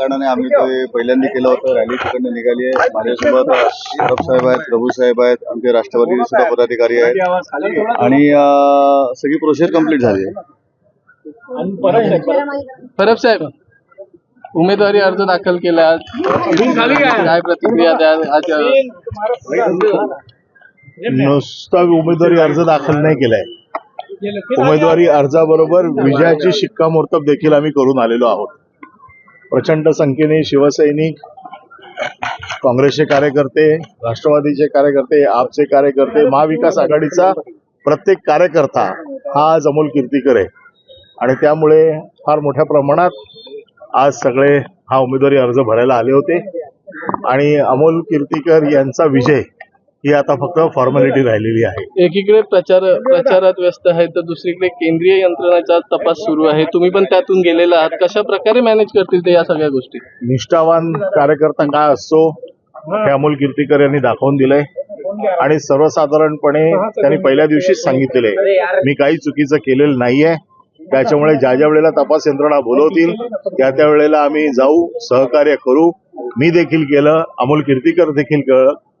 कारणाने आम्ही ते पहिल्यांदा केलं होतं. रॅली तिकडनं निघाली आहे. माझ्यासोबत शरद साहेब आहेत प्रभू साहेब आहेत आमचे राष्ट्रवादी सुद्धा पदाधिकारी आहेत. आणि सगळी प्रोसेस कंप्लीट झाली आहे. परब साहेब उमेदवारी अर्ज दाखल केला. आज काय? प्रतिक्रिया द्या? नुसता उमेदवारी अर्ज दाखल नाही केलाय. उमेदवारी अर्जाबरोबर विजयाची शिक्कामोर्तब देखील आम्ही करून आलेलो आहोत. प्रचंड संख्येने शिवसैनिक काँग्रेसचे कार्यकर्ते राष्ट्रवादीचे कार्यकर्ते आपचे कार्यकर्ते महाविकास आघाडीचा प्रत्येक कार्यकर्ता हा आज अमोल कीर्तीकर आहे. आणि त्यामुळे फार मोठ्या प्रमाणात आज सगळे हा उमेदवारी अर्ज भरायला आले होते. आणि अमोल कीर्तीकर यांचा विजय ही आता फक्त फॉर्मॅलिटी राहिलेली आहे. एकीकडे प्रचार प्रचारात व्यस्त आहे तर दुसरीकडे केंद्रीय यंत्रणाचा तपास सुरू आहे. तुम्ही पण त्यातून गेलेला आहात. कशा प्रकारे मॅनेज करतील ते या सगळ्या गोष्टी? निष्ठावान कार्यकर्ता काय असतो हे अमोल कीर्तीकर यांनी दाखवून दिलंय. आणि सर्वसाधारणपणे त्यांनी पहिल्या दिवशीच सांगितलेलं आहे मी काही चुकीचं केलेलं नाहीये. त्याच्यामुळे ज्या ज्या वेळेला तपास यंत्रणा बोलवतील त्या त्या वेळेला आम्ही जाऊ सहकार्य करू. मी देखील केलं अमोल कीर्तीकर देखील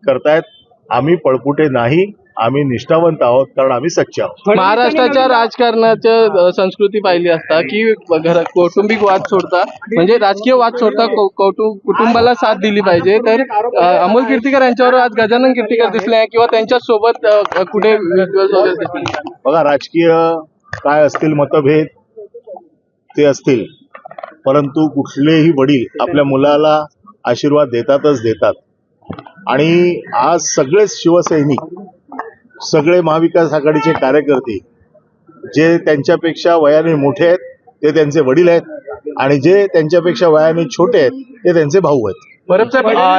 करतायत. आम्ही पळपुटे नाही आम्ही निष्ठावंत आहोत कारण आम्ही सच्चे आहोत. महाराष्ट्राच्या राजकारणाच्या संस्कृती पाहिली असता की घर कौटुंबिक वाद सोडता म्हणजे राजकीय वाद सोडता कुटुंबाला साथ दिली पाहिजे. तर अमोल कीर्तीकर यांच्यावर आज गजानन कीर्तीकर दिसले आहे किंवा त्यांच्यासोबत कुठे बघा राजकीय काय असतील मतभेद ते असतील. परंतु कुठलेही वडील आपल्या मुलाला आशीर्वाद देतातच देतात. आणि आज सगळेच शिवसैनिक सगळे महाविकास आघाडीचे कार्यकर्ते जे त्यांच्यापेक्षा वयाने मोठे आहेत ते त्यांचे वडील आहेत आणि जे त्यांच्यापेक्षा वयाने छोटे आहेत ते त्यांचे भाऊ आहेत.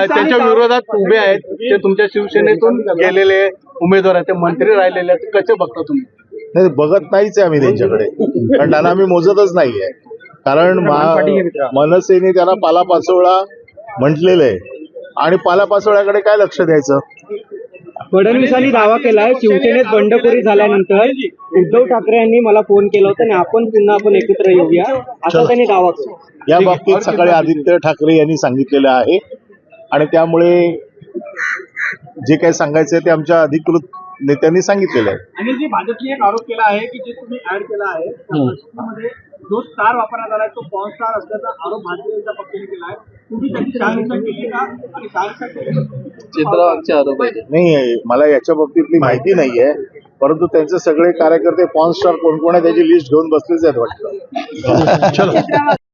त्यांच्या विरोधात उभे आहेत ते तुमच्या शिवसेनेतून गेलेले उमेदवार आहेत ते मंत्री राहिलेले आहेत कसं बघता तुम्ही? नाही बघत नाहीच आहे आम्ही त्यांच्याकडे कारण त्यांना आम्ही मोजतच नाहीये. कारण मनसेने त्यांना पालापाचोळा म्हटलेलं आहे. आणि पालापाचोळ्याकडे काय लक्ष द्यायचं? फडणवीसांनी दावा केलाय शिवसेनेत बंडखोरी झाल्यानंतर उद्धव ठाकरे यांनी मला फोन केला होता आणि आपण पुन्हा आपण एकत्र येऊया. असा त्यांनी दावा केला. या बाबतीत सकाळी आदित्य ठाकरे यांनी सांगितलेलं आहे आणि त्यामुळे जे काही सांगायचं आहे ते आमच्या अधिकृत नेत्यांनी सांगितलेलं आहे. आणि जे भाजपने एक आरोप केला आहे की जे तुम्ही ऍड केला आहे जो स्टार वापरण्यात आलाय तो पॉन स्टार असल्याचा आरोप भारतीय जनता पक्षाने केला आहे. नाही मला याच्या बाबतीतली माहिती नाहीये. परंतु त्यांचे सगळे कार्यकर्ते पॉन स्टार कोण कोण आहे त्याची लिस्ट घेऊन बसलेच आहेत वाटतं.